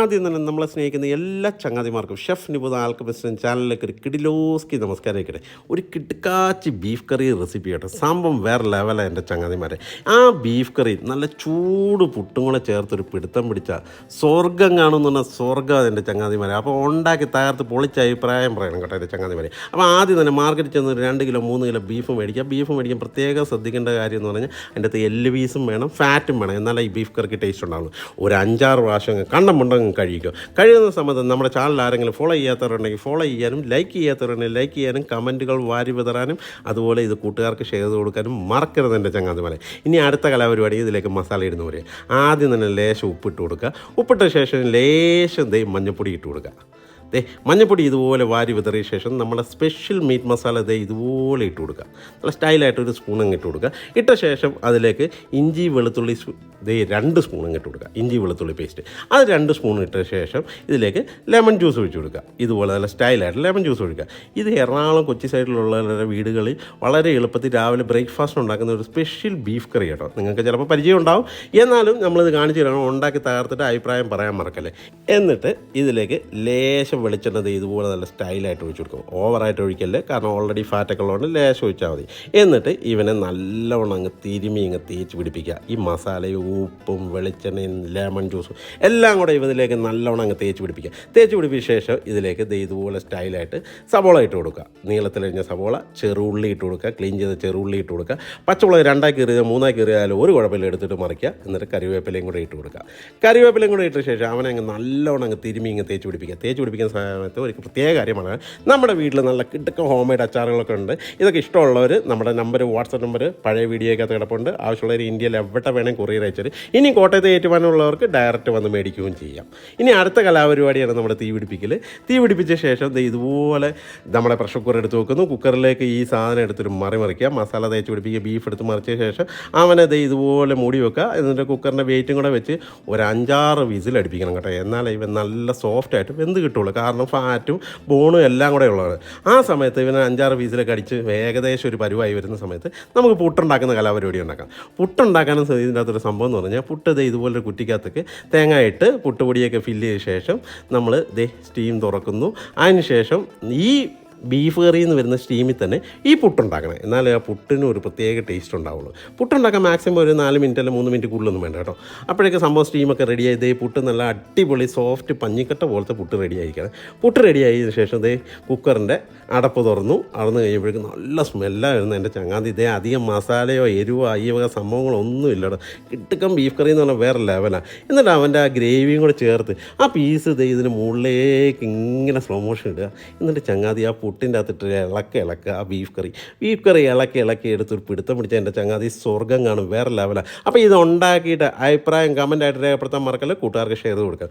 ആദ്യം തന്നെ നമ്മളെ സ്നേഹിക്കുന്ന എല്ലാ ചങ്ങാതിമാർക്കും ഷെഫ് നിബുദ ആൽക്കമിസ്റ്റൻ ചാനലിലേക്ക് ഒരു കിടിലോസ്കി നമസ്കാരം ആയിക്കട്ടെ ഒരു കിടുക്കാച്ചി ബീഫ് കറി റെസിപ്പി കേട്ടോ. സംഭവം വേറെ ലെവലാണ് എന്റെ ചങ്ങാതിമാരെ. ആ ബീഫ് കറി നല്ല ചൂട് പുട്ടും കൂടെ ചേർത്തൊരു പിടുത്തം പിടിച്ച സ്വർഗം കാണുമെന്ന് പറഞ്ഞാൽ സ്വർഗം എന്റെ ചങ്ങാതിമാരെ. അപ്പോൾ ഉണ്ടാക്കി തകർത്ത് പൊളിച്ച അഭിപ്രായം പറയണം കേട്ടോ എന്റെ ചങ്ങാതിമാരെ. അപ്പോൾ ആദ്യം തന്നെ മാർക്കറ്റിൽ ചെന്ന് ഒരു രണ്ട് കിലോ മൂന്ന് കിലോ ബീഫ് മേടിക്കുക. ബീഫ് മേടിക്കാൻ പ്രത്യേകം ശ്രദ്ധിക്കേണ്ട കാര്യം എന്ന് പറഞ്ഞാൽ അതിന്റെ അകത്ത് എല്ല് പീസും വേണം ഫാറ്റും വേണം. എന്നാലേ ഈ ബീഫ് കറിക്ക് ടേസ്റ്റ് ഉണ്ടാവുള്ളൂ. ഒരു അഞ്ചാറ് പ്രാവശ്യം കണ്ണം മുണ്ടങ്ങ് കഴിക്കുക കഴിയുന്ന സമയത്ത് നമ്മുടെ ചാനൽ ആരെങ്കിലും ഫോളോ ചെയ്യാത്തവരുണ്ടെങ്കിൽ ഫോളോ ചെയ്യാനും ലൈക്ക് ചെയ്യാത്തവരുണ്ടെങ്കിൽ ലൈക്ക് ചെയ്യാനും കമന്റുകൾ വാരി വിതറാനും അതുപോലെ ഇത് കൂട്ടുകാർക്ക് ഷെയർ ചെയ്ത് കൊടുക്കാനും മറക്കരുത് എന്റെ ചങ്ങാതിമാരെ. ഇനി അടുത്ത കലാപരിപാടി ഇതിലേക്ക് മസാല ഇടുന്ന പോലെ. ആദ്യം തന്നെ ലേശം ഉപ്പിട്ട് കൊടുക്കുക. ഉപ്പിട്ട ശേഷം ലേശം ദൈവം മഞ്ഞപ്പൊടി ഇട്ട് കൊടുക്കുക. ദേ മഞ്ഞപ്പൊടി ഇതുപോലെ വാരി വിതറിയ ശേഷം നമ്മുടെ സ്പെഷ്യൽ മീറ്റ് മസാല ദേ ഇതുപോലെ ഇട്ട് കൊടുക്കുക. നല്ല സ്റ്റൈലായിട്ട് ഒരു സ്പൂൺ അങ്ങ് ഇട്ട് കൊടുക്കുക. ഇട്ട ശേഷം അതിലേക്ക് ഇഞ്ചി വെളുത്തുള്ളി ദേ രണ്ട് സ്പൂൺ അങ്ങ് ഇട്ട് കൊടുക്കുക. ഇഞ്ചി വെളുത്തുള്ളി പേസ്റ്റ്. അത് രണ്ട് സ്പൂൺ ഇട്ട ശേഷം ഇതിലേക്ക് ലെമൺ ജ്യൂസ് ഒഴിച്ച് കൊടുക്കുക. ഇതുപോലെ നല്ല സ്റ്റൈലായിട്ട് ലെമൺ ജ്യൂസ് ഒഴിക്കുക. ഇത് എറണാകുളം കൊച്ചി സൈഡിലുള്ളവരുടെ വീടുകളിൽ വളരെ എളുപ്പത്തിൽ രാവിലെ ബ്രേക്ക്ഫാസ്റ്റ് ഉണ്ടാക്കുന്ന ഒരു സ്പെഷ്യൽ ബീഫ് കറി കേട്ടോ. നിങ്ങൾക്ക് ചിലപ്പോൾ പരിചയം ഉണ്ടാവും. എന്നാലും നമ്മളിത് കാണിച്ചു തരണം ഉണ്ടാക്കി തകർത്തിട്ട് അഭിപ്രായം പറയാൻ മറക്കല്ലേ. എന്നിട്ട് ഇതിലേക്ക് ലേശം വെളിച്ചെണ്ണ ഇതുപോലെ നല്ല സ്റ്റൈലായിട്ട് ഒഴിച്ചു കൊടുക്കും. ഓവറായിട്ട് ഒഴിക്കല്ലേ? കാരണം ഓൾറെഡി ഫാറ്റൊക്കെ ഉള്ളതുകൊണ്ട് ലേശം ഒഴിച്ചാൽ മതി. എന്നിട്ട് ഇവനെ നല്ലവണ്ണം അങ്ങ് തിരുമി അങ്ങ് തേച്ച് പിടിപ്പിക്കുക. ഈ മസാലയും ഉപ്പും വെളിച്ചെണ്ണയും ലെമൺ ജ്യൂസും എല്ലാം കൂടെ ഇതിലേക്ക് നല്ലവണ്ണം അങ്ങ് തേച്ച് പിടിപ്പിക്കുക. തേച്ച് പിടിപ്പിച്ച ശേഷം ഇതിലേക്ക് ഇതുപോലെ സ്റ്റൈലായിട്ട് സവോള ഇട്ട് കൊടുക്കുക. നീളത്തിലരിഞ്ഞ സവോള ചെറുള്ളി ഇട്ട് കൊടുക്കുക. ക്ലീൻ ചെയ്ത ചെറുള്ളി ഇട്ട് കൊടുക്കുക. പച്ചമുളക് രണ്ടാക്കി എറിയുക മൂന്നാക്കി എറിയാലും ഒരു കുഴപ്പമില്ല എടുത്തിട്ട് മറിക്കുക. എന്നിട്ട് കറിവേപ്പിലയും കൂടെ ഇട്ട് കൊടുക്കുക. കറിവേപ്പിലയും കൂടെ ഇട്ട ശേഷം അവനെ അങ്ങ് നല്ലവണ്ണം അങ്ങ് തിരുമി ഇങ്ങ് തേച്ച് പിടിപ്പിക്കുക. തേച്ച് പിടിപ്പിക്കുന്ന സമയത്ത് ഒരു പ്രത്യേക കാര്യമാണ്. നമ്മുടെ വീട്ടിൽ നല്ല കിടക്ക ഹോം മെയ്ഡ് അച്ചാറുകളൊക്കെ ഉണ്ട്. ഇതൊക്കെ ഇഷ്ടമുള്ളവർ നമ്മുടെ നമ്പർ വാട്സപ്പ് നമ്പർ പഴയ വീഡിയോയ്ക്കകത്ത് കിടപ്പുണ്ട്. ആവശ്യമുള്ളവർ ഇന്ത്യയിൽ എവിടെ വേണേൽ കൊറിയർ അയച്ചത് ഇനി കോട്ടയത്ത് ഏറ്റുവാനുള്ളവർക്ക് ഡയറക്റ്റ് വന്ന് മേടിക്കുകയും ചെയ്യാം. ഇനി അടുത്ത കലാപരിപാടിയാണ് നമ്മുടെ തീ പിടിപ്പിക്കൽ തീ പിടിപ്പിച്ച ശേഷം ഇതുപോലെ നമ്മുടെ പ്രഷർ കുക്കർ എടുത്ത് വെക്കുന്നു. കുക്കറിലേക്ക് ഈ സാധനം എടുത്തിട്ട് മറി മറിക്കുക. മസാല തേച്ച് പിടിപ്പിക്കുക. ബീഫ് എടുത്ത് മറിച്ച ശേഷം അവനെ ദേ ഇതുപോലെ മൂടി വെക്കുക. എന്നിട്ട് കുക്കറിന്റെ വെയിറ്റും കൂടെ വെച്ച് ഒരു അഞ്ചാറ് വിസിൽ അടുപ്പിക്കണം കേട്ടോ. എന്നാലേ ഇവ നല്ല സോഫ്റ്റ് ആയിട്ട് വെന്ത് കിട്ടുള്ളൂ. കാരണം ഫാറ്റും ബോണും എല്ലാം കൂടെ ഉള്ളതാണ്. ആ സമയത്ത് ഇവന് അഞ്ചാറ് പീസിലൊക്കെ അടിച്ച് ഏകദേശം ഒരു പരുവായി വരുന്ന സമയത്ത് നമുക്ക് പുട്ടുണ്ടാക്കുന്ന കലാപരിപാടി ഉണ്ടാക്കാം. പുട്ടുണ്ടാക്കാനും ഇതിന്റെ അകത്തൊരു സംഭവം എന്ന് പറഞ്ഞാൽ പുട്ട് ദേ ഇതുപോലൊരു കുറ്റിക്കകത്തേക്ക് തേങ്ങ ഇട്ട് പുട്ടുപൊടിയൊക്കെ ഫില്ല് ചെയ്ത ശേഷം നമ്മൾ ദേ സ്റ്റീം തുറക്കുന്നു. അതിന് ശേഷം ഈ ബീഫ് കറിയിൽ നിന്ന് വരുന്ന സ്റ്റീമിൽ തന്നെ ഈ പുട്ടുണ്ടാക്കണം. എന്നാലേ ആ പുട്ടിന് ഒരു പ്രത്യേക ടേസ്റ്റ് ഉണ്ടാവുള്ളൂ. പുട്ടുണ്ടാക്കാൻ മാക്സിമം ഒരു നാല് മിനിറ്റ് അല്ലെങ്കിൽ മൂന്ന് മിനിറ്റ് കൂടുതലൊന്നും വേണ്ട കേട്ടോ. അപ്പോഴേക്ക് സംഭവം സ്റ്റീമൊക്കെ റെഡി ആയി. ദേ പുട്ട് നല്ല അടിപൊളി സോഫ്റ്റ് പഞ്ഞിക്കട്ട പോലത്തെ പുട്ട് റെഡി ആയിരിക്കണം പുട്ട് റെഡി ആയതിനു ശേഷം ഇതേ കുക്കറിന്റെ അടപ്പ് തുറന്നു. അടന്ന് കഴിയുമ്പോഴേക്കും നല്ല സ്മെല്ലായിരുന്നു എന്റെ ചങ്ങാതി. ഇതേ അധികം മസാലയോ എരിവോ ഈ വക സംഭവങ്ങളോ ഒന്നും ഇല്ലടോ. കിട്ടുക്കം ബീഫ് കറി എന്ന് പറഞ്ഞാൽ വേറെ ലെവലാണ് എന്നിട്ട് അവന്റെ ആ ഗ്രേവിയും കൂടെ ചേർത്ത് ആ പീസ് ഇതേ ഇതിന് മുകളിലേക്ക് ഇങ്ങനെ സ്ലോ മോഷൻ ഇടുക. എന്നിട്ട് ചങ്ങാതി ആ പുട്ടിന്റെ അകത്തിട്ട് ഇളക്കി ഇളക്കുക ആ ബീഫ് കറി ബീഫ് കറി ഇളക്കി ഇളക്കി എടുത്തൊരു പിടുത്തം പിടിച്ച എന്റെ ചങ്ങാതി സ്വർഗം കാണും വേറെ ലെവലാണ് അപ്പോൾ ഇത് ഉണ്ടാക്കിയിട്ട് അഭിപ്രായം കമന്റായിട്ട് രേഖപ്പെടുത്താൻ മറക്കല്ല? കൂട്ടുകാർക്ക് ഷെയർ ചെയ്ത് കൊടുക്കുക.